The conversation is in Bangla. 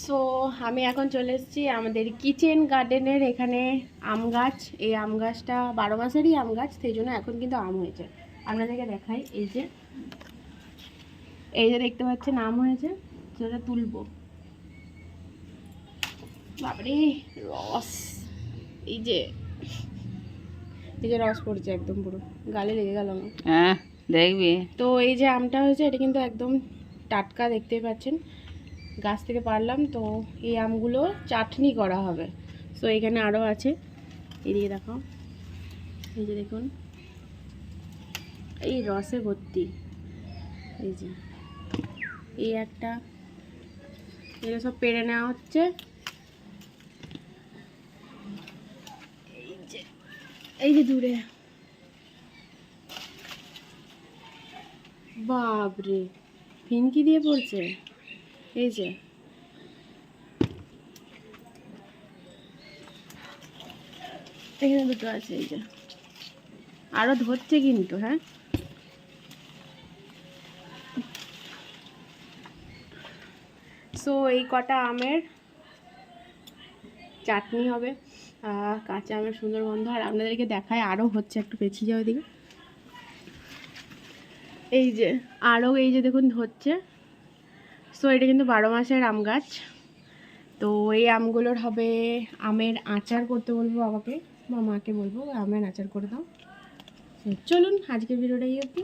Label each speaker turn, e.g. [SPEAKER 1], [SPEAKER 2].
[SPEAKER 1] সো আমি এখন চলে এসেছি আমাদের কিচেন গার্ডেনের এখানে আম গাছ। এই আম গাছটা বারো মাসেরই আম গাছ সেই জন্য এখন কিন্তু আম হয়েছে। আপনাদেরকে দেখাই এই যে এই যে দেখতে পাচ্ছেন আম হয়েছে। সেটা তুলবো। বাবারে রস। এই যে এই যে রস পড়ছে একদম পুরো। গালে লেগে গেল আমার।
[SPEAKER 2] হ্যাঁ দেখবি।
[SPEAKER 1] তো এই যে আমটা হয়েছে এটা কিন্তু একদম টাটকা দেখতেই পাচ্ছেন। গাছ থেকে পারলাম, তো এই আমগুলো চাটনি করা হবে। তো এখানে আরও আছে। এদিকে দেখো। এই যে দেখুন। এই রসে ভর্তি। এই যে। এই একটা। এগুলো সব পেরে নেওয়া হচ্ছে। এই যে দূরে। বাপরে। ফিনকি দিয়ে পড়ছে। এই যে। এখানে দুটো আছে, এই যে। আরও ধরছে কিন্তু হ্যাঁ? সো এই কটা আমের চাটনি হবে কাঁচা আমের সুন্দর গন্ধ, আর আপনাদেরকে দেখায় আরও হচ্ছে, একটু পেছিয়ে যাওয়ার দিকে এই যে আরও এই যে দেখুন ধরছে। সো এটা কিন্তু বারো মাসের আম গাছ। তো এই আমগুলোর হবে আমের আচার করতে বলব বাবাকে বা মাকে বলব, আমের আচার করে দাও। চলুন, আজকের ভিডিওটা এই অবধি।